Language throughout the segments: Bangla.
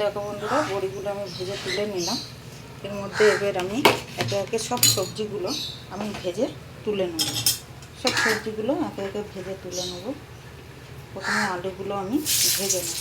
দেখো বন্ধুরা, বড়িগুলো আমি ভেজে তুলে নিলাম। এর মধ্যে এবার আমি একে একে সব সবজিগুলো আমি ভেজে তুলে নেব। সব সবজিগুলো একে একে ভেজে তুলে নেব। প্রথমে আলুগুলো আমি ভেজে নেব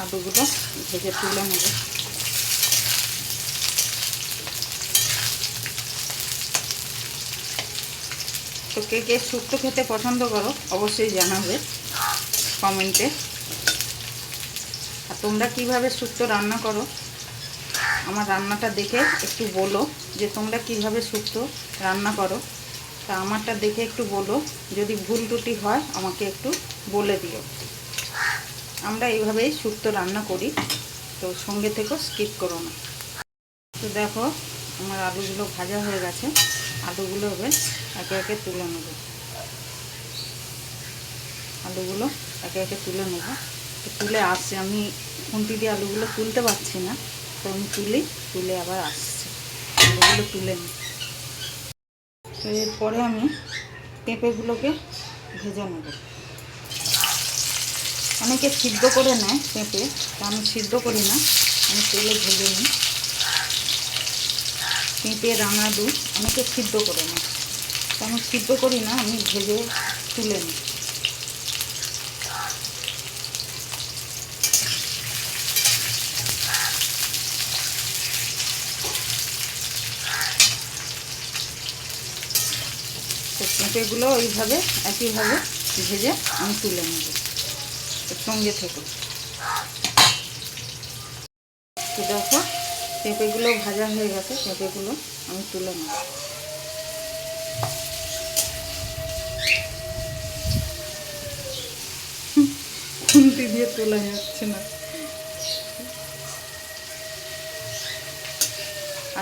আলুগুলো ভেজে তুলে নেব। তো কে কে শুক্তো খেতে পছন্দ করো, অবশ্যই জানাবে কমেন্টে। আর তোমরা কীভাবে শুক্তো রান্না করো, আমার রান্নাটা দেখে একটু বলো যে তোমরা কীভাবে শুক্তো রান্না করো। তা আমারটা দেখে একটু বলো, যদি ভুল ত্রুটি হয় আমাকে একটু বলে দিও। আমরা এইভাবেই শুক্তো রান্না করি। তো সঙ্গে থেকেও স্কিপ করো না। তো দেখো, আমার আলুগুলো ভাজা হয়ে গেছে। আলুগুলো হবে একে একে তুলে নেব। আলুগুলো একে একে তুলে নেব। তুলে আসছে। আমি খুন্তি দিয়ে আলুগুলো তুলতে পারছি না, তো আমি তুলি, তুলে আবার আসছি। আলুগুলো তুলে নিই। তো এরপরে আমি পেঁপেগুলোকে ভেজে নেব। অনেকে সিদ্ধ করে নেয় পেঁপে আমি সিদ্ধ করি না, আমি তেলে ভেজে নিই। পেঁপে, রাঙা দুধ, অনেকে সিদ্ধ করে নেয়। তা আমি সিদ্ধ করি না, আমি ভেজে তুলে নিই। তো পেঁপেগুলো ওইভাবে একইভাবে ভেজে আমি তুলে নেব। সঙ্গে থেকে। তো দেখো, পেঁপেগুলো ভাজা হয়ে গেছে, পেঁপেগুলো আমি তুলে নেব। খুন্তি দিয়ে তোলা যাচ্ছে না।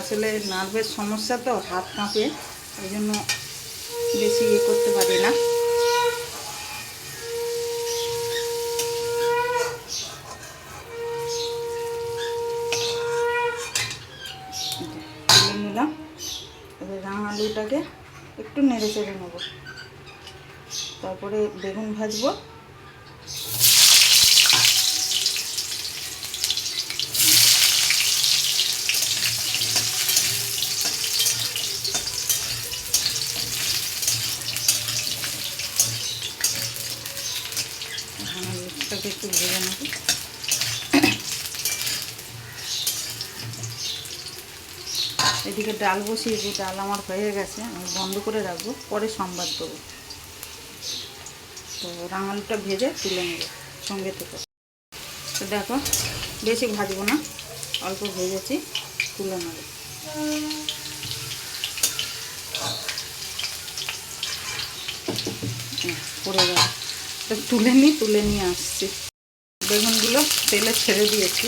আসলে নার্ভের সমস্যা তো, হাত কাঁপে, ওই জন্য বেশি ইয়ে করতে পারি না। একটু নেড়ে চেড়ে নেব। তারপরে বেগুন ভাজবো। একটু ভেজে নেব। এদিকে ডাল বসিয়েছি ডাল আমার হয়ে গেছে, আমি বন্ধ করে রাখব, পরে সম্বাদ দেবো তো রাঙালুটা ভেজে তুলে নেব সঙ্গে থেকে। তো দেখো, বেশি ভাজবো না, অল্প ভেজেছি, তুলে নেব। পড়ে গেল। তুলে নিই তুলে নিয়ে আসছি। বেগুনগুলো তেলে ছেড়ে দিয়েছি।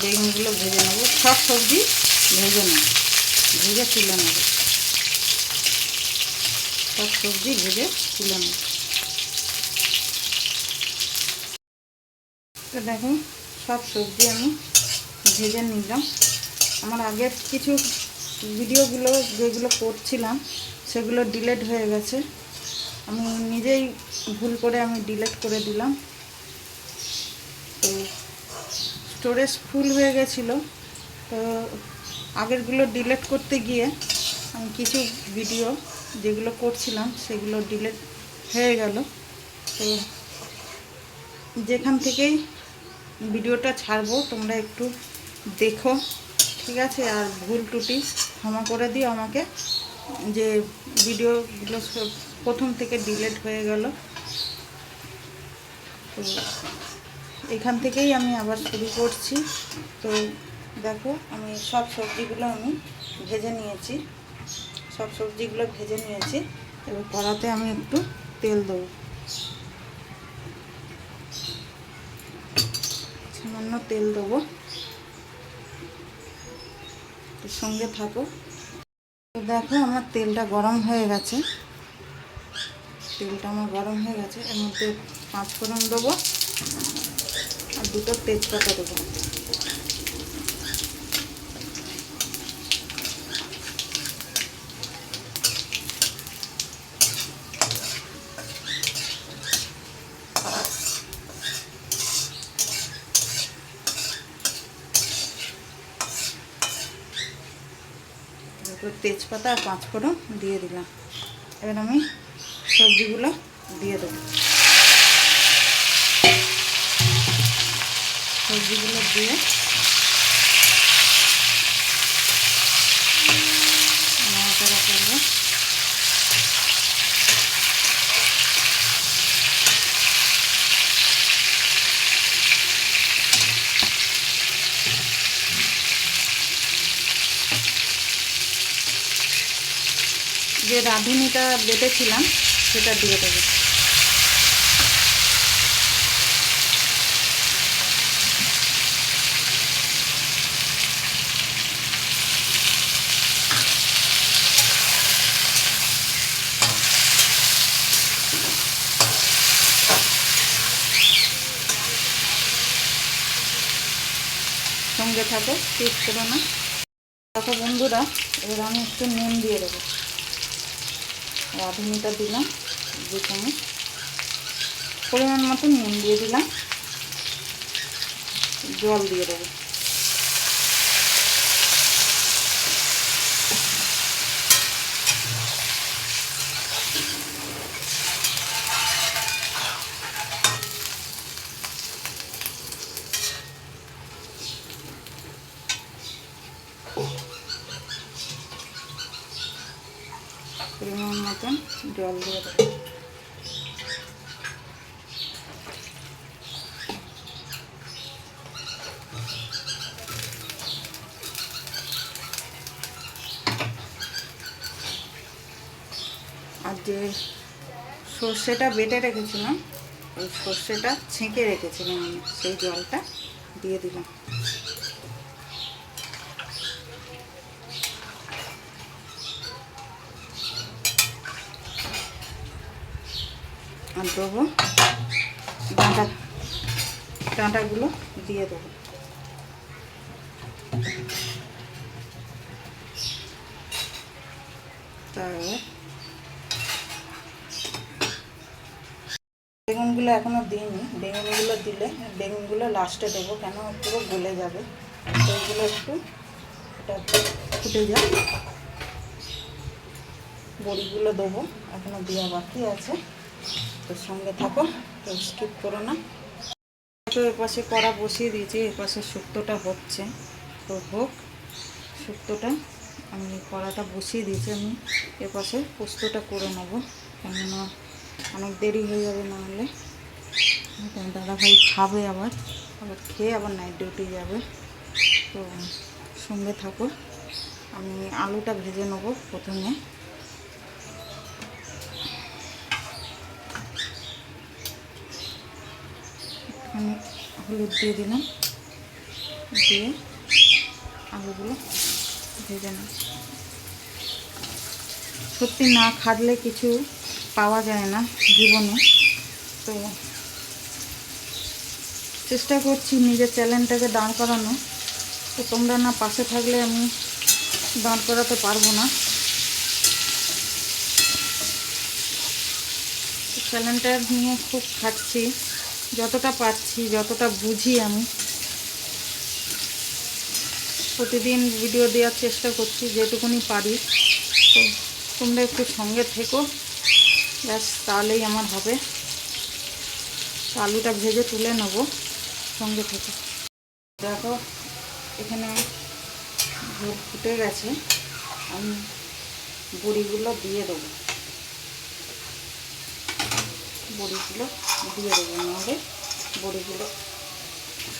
বেগুনগুলো ভেজে নেব। সব সবজি ভেজে নেব। ভেজে তুলে নেব। সব সবজি ভেজে তুলে নেব। তো দেখুন, সব সবজি আমি ভেজে নিলাম। আমার আগের কিছু ভিডিওগুলো যেগুলো করছিলাম, সেগুলো ডিলেট হয়ে গেছে। আমি নিজেই ভুল করে আমি ডিলেট করে দিলাম। তো স্টোরেজ ফুল হয়ে গেছিল। তো আগেরগুলো ডিলেট করতে গিয়ে আমি কিছু ভিডিও যেগুলো করছিলাম সেগুলো ডিলেট হয়ে গেল। তো যেখান থেকেই ভিডিওটা ছাড়বো, তোমরা একটু দেখো, ঠিক আছে? আর ভুল ত্রুটি ক্ষমা করে দিও আমাকে। যে ভিডিওগুলো প্রথম থেকে ডিলেট হয়ে গেল। তো এখান থেকেই আমি আবার শুরু করছি। তো দেখো, আমি সব সবজিগুলো আমি ভেজে নিয়েছি। সব সবজিগুলো ভেজে নিয়েছি। এবার কড়াতে আমি একটু তেল দেবো। সামান্য তেল দেবো। সঙ্গে থাকো। দেখো, আমার তেলটা গরম হয়ে গেছে। তেলটা আমার গরম হয়ে গেছে। এর মধ্যে পাঁচ ফোড়ন দেবো আর দুটো তেজপাতা দেবো দুটো তেজপাতা আর পাঁচ ফোড়ন দিয়ে দিলাম। এবার আমি সবজিগুলো দিয়ে দেব। সবজিগুলো দিয়ে নাড়াচাড়া করব যে রাঁধুনিটা বেটেছিলাম, সেটা দিয়ে দেবো। সঙ্গে থাকো, টেস্ট করো না। দেখো বন্ধুরা, এবার আমি একটু নুন দিয়ে দেবো। রাঁধুনিটা দিলাম দু চামচ পরিমাণ মতো নুন দিয়ে দিলাম। জল দিয়ে দেবো পরিমাণ মতন জল দিয়ে আর যে সর্ষেটা বেটে রেখেছিলাম, ওই সর্ষেটা ছেঁকে রেখেছিলাম আমি, সেই জলটা দিয়ে দিলাম। আর দেবো। ডাঁটা ডাঁটাগুলো দিয়ে দেবো। বেগুনগুলো এখনও দিইনি। বেগুনগুলো দিলে বেগুনগুলো লাস্টে দেবো, কেন পুরো গলে যাবে। ওইগুলো একটু এটা ফুটে যায় বড়িগুলো দেবো এখনও দেওয়া বাকি আছে। তো সঙ্গে থাকো, তো স্কিপ করো না। তো এপাশে কড়া বসিয়ে দিয়েছি, এপাশে শুক্তোটা হচ্ছে। তো হোক, শুক্তোটা আমি কড়াটা বসিয়ে দিয়েছি, আমি এপাশে পোস্তটা করে নেব। কেননা অনেক দেরি হয়ে যাবে না হলে। দাদাভাই খাবে আবার আবার খেয়ে আবার নাইট ডিউটি যাবে। তো সঙ্গে থাকো, আমি আলুটা ভেজে নেব প্রথমে। আমি হলুদ দিয়ে দিলাম। দিয়ে আলুগুলো ভেজে নেব। সত্যি না খাটলে কিছু পাওয়া যায় না জীবনে। তো চেষ্টা করছি নিজের চ্যালেঞ্জটাকে দাঁড় করানো তো তোমরা না পাশে থাকলে আমি দাঁড় করাতে পারব না। চ্যালেঞ্জটা নিয়ে খুব খাটছি। যতটা পাচ্ছি যতটা বুঝি আমি। প্রতিদিন ভিডিও দেওয়ার চেষ্টা করছি, যেটুকুনি পারি। তো তোমরা একটু সঙ্গে থেকো। ব্যাস, তাহলেই আমার হবে। আলুটা ভেজে তুলে নেব। সঙ্গে থেকে। দেখো, এখানে ফুটে গেছে। আমি বড়িগুলো দিয়ে দেবো। বড়িগুলো দিয়ে দেবো, নাহলে বড়িগুলো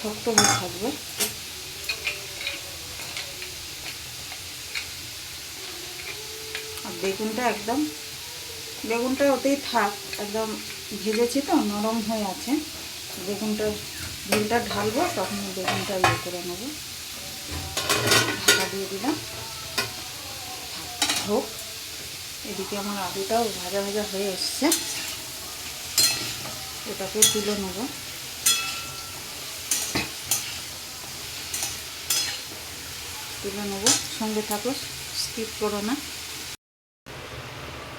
শক্ত হয়ে থাকবে। আর বেগুনটা একদম বেগুনটা ওতেই থাক, একদম ভেজেছি তো, নরম হয়ে আছে। বেগুনটা ঝোলটা ঢালবো, তখন বেগুনটা ইয়ে করে নেব। ঢাকা দিয়ে দিলাম। হোক। এদিকে আমার আলুটাও ভাজা ভাজা হয়ে এসছে। এটাকে তুলে নেব। তুলে নেব। সঙ্গে থাকো, স্কিপ করো না।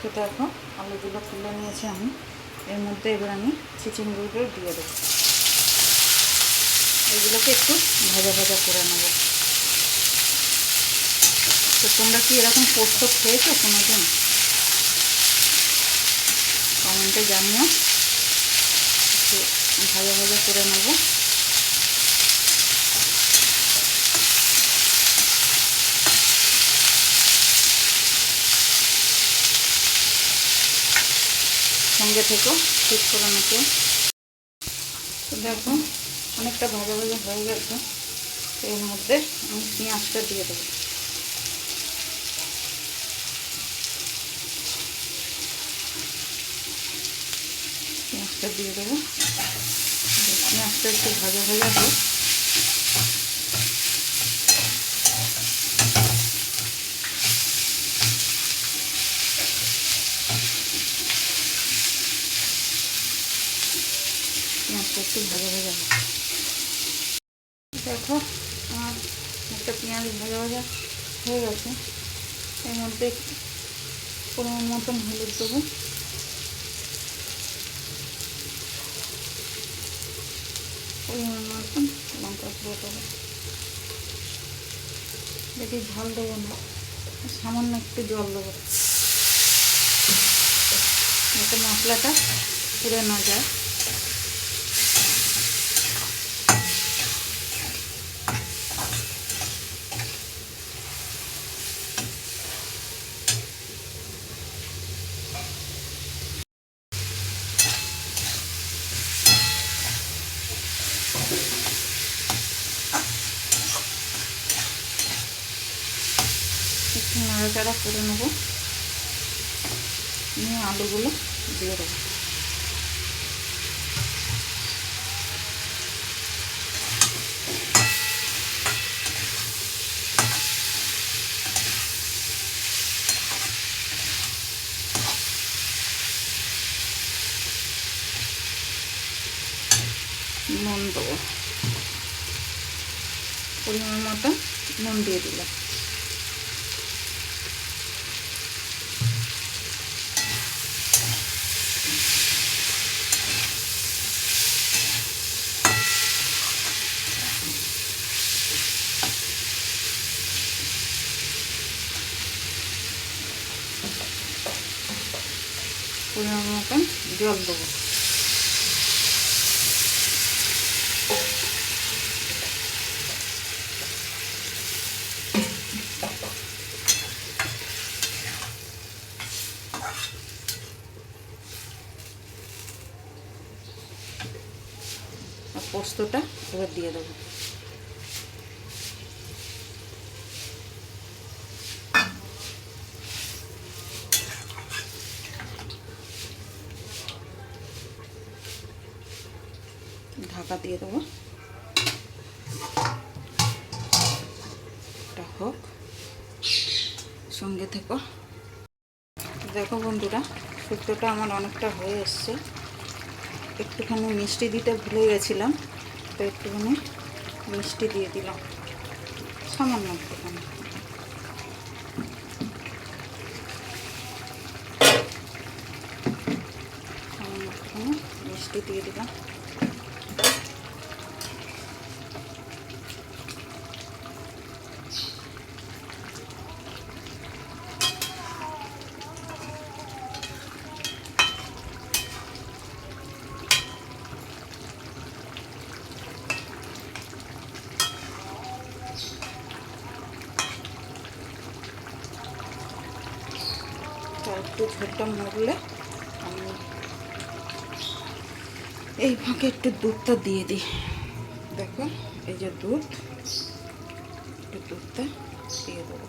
তো দেখো, আলুগুলো তুলে নিয়েছি আমি। এর মধ্যে এবার আমি চিচিংগুলো দিয়ে দেবো। এগুলোকে একটু ভাজা ভাজা করে নেব। তো তোমরা কি এরকম পোস্ত খেয়েছো কোনো দিন কমেন্টে জানিও। ভাজা ভাজা করে নেব। সঙ্গে থেকেও ঠিক করে নিতে। দেখো, অনেকটা ভাজা ভাজা হয়ে গেছে। এর মধ্যে আমি পেঁয়াজটা দিয়ে দেবো। পেঁয়াজটা দিয়ে দেবো। পেঁয়াজটা একটু ভাজা ভাজা একটু ভাজা ভাজা দেখো, আমার একটা পেঁয়াজ ভাজা ভাজা হয়ে গেছে। এর মধ্যে পরিমাণ মতন হলুদ দেবো। পরিমাণ লঙ্কা গুঁড়ো দেবো। ঝাল দেবো না। সামান্য একটু জল দেবো। যাতে মশলাটা পুড়ে না যায় একটু নাড়াচাড়া করে নেব। নিয়ে আলুগুলো দিয়ে দেবো। নুন দেবো। পরিমাণ মতো নুন দিয়ে দিলাম। পরিমাণ মতন জল দেবো। পোস্তটা এবার দিয়ে দেবো ঢাকা দিয়ে দেবো। হোক, সঙ্গে থেকো। দেখো বন্ধুরা, শুক্তোটা আমার অনেকটা হয়ে এসছে। একটুখানি মিষ্টি দিতে ভুলে গেছিলাম, তো একটুখানি মিষ্টি দিয়ে দিলাম। সামান্য একটুখানি মিষ্টি দিয়ে দিলাম তার একটু ঝোলটা মরলে আমি এই ফাঁকে একটু দুধটা দিয়ে দিই। দেখো, এই যে দুধ, একটু দুধটা দিয়ে দেবো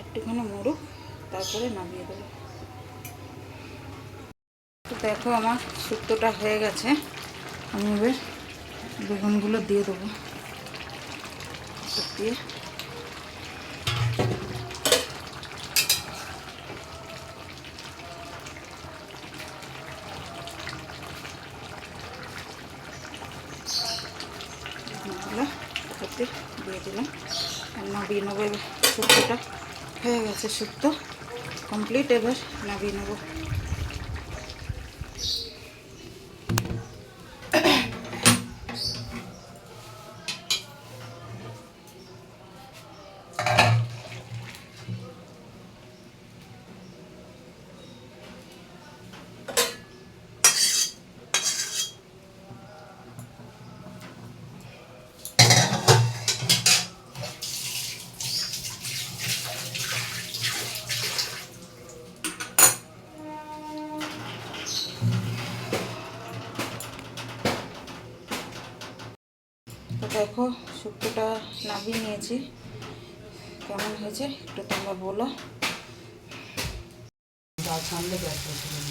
একটুখানি একটুখানি মরুক তারপরে নামিয়ে দেবো। দেখো আমার শুক্তোটা হয়ে গেছে। আমি এবার বেগুনগুলো দিয়ে দেবো। দিয়ে। দিয়ে দিলাম। নাবিয়ে নেব এবার। গেছে শুক্তো কমপ্লিট এবার নাবিয়ে নেব। নামিয়ে নিয়েছি। কেমন হয়েছে একটু তোমরা বলো।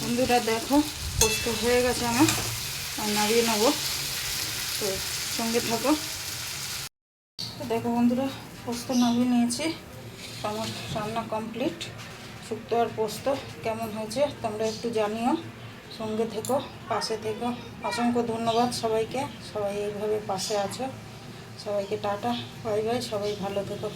বন্ধুরা দেখো পোস্ত হয়ে গেছে আমার আর নামিয়ে নেব। তো সঙ্গে থাকো। দেখো বন্ধুরা পোস্ত নামিয়ে নিয়েছি। আমার রান্না কমপ্লিট। শুক্তো আর পোস্ত কেমন হয়েছে তোমরা একটু জানিও। সঙ্গে থেকো পাশে থেকো। অসংখ্য ধন্যবাদ সবাইকে। সবাই এইভাবে পাশে আছো। সবাইকে টাটা বাই বাই সবাই ভালো থেকো।